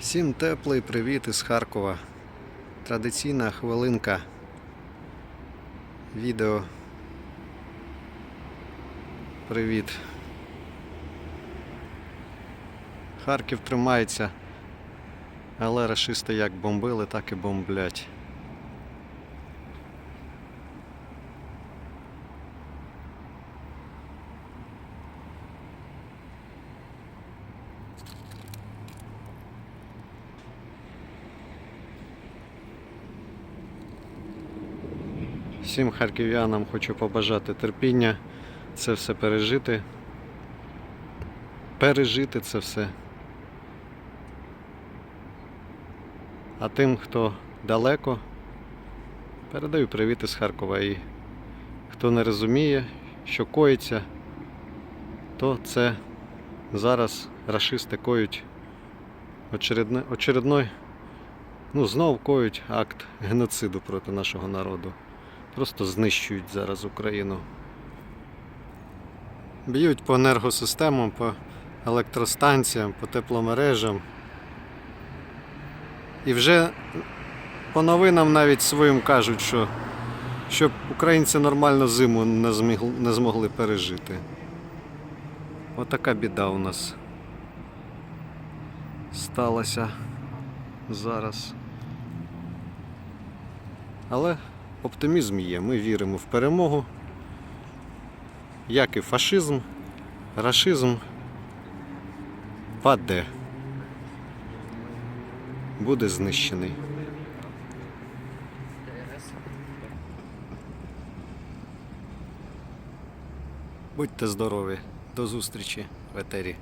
Всім теплий привіт із Харкова. Традиційна хвилинка. Відео. Привіт. Харків тримається, але рашисти як бомбили, так і бомблять. Всім харків'янам хочу побажати терпіння, це все пережити. Пережити це все. А тим, хто далеко, передаю привіт із Харкова. І хто не розуміє, що коїться, то це зараз рашисти коють очередне, очередной, ну, знов коють акт геноциду проти нашого народу. Просто знищують зараз Україну. Б'ють по енергосистемам, по електростанціям, по тепломережам. І вже по новинам навіть своїм кажуть, що щоб українці нормально зиму не, змігли, не змогли пережити. Отака біда у нас сталася зараз. Але оптимізм є. Ми віримо в перемогу. Як і фашизм, рашизм паде. Буде знищений. Будьте здорові. До зустрічі в етері.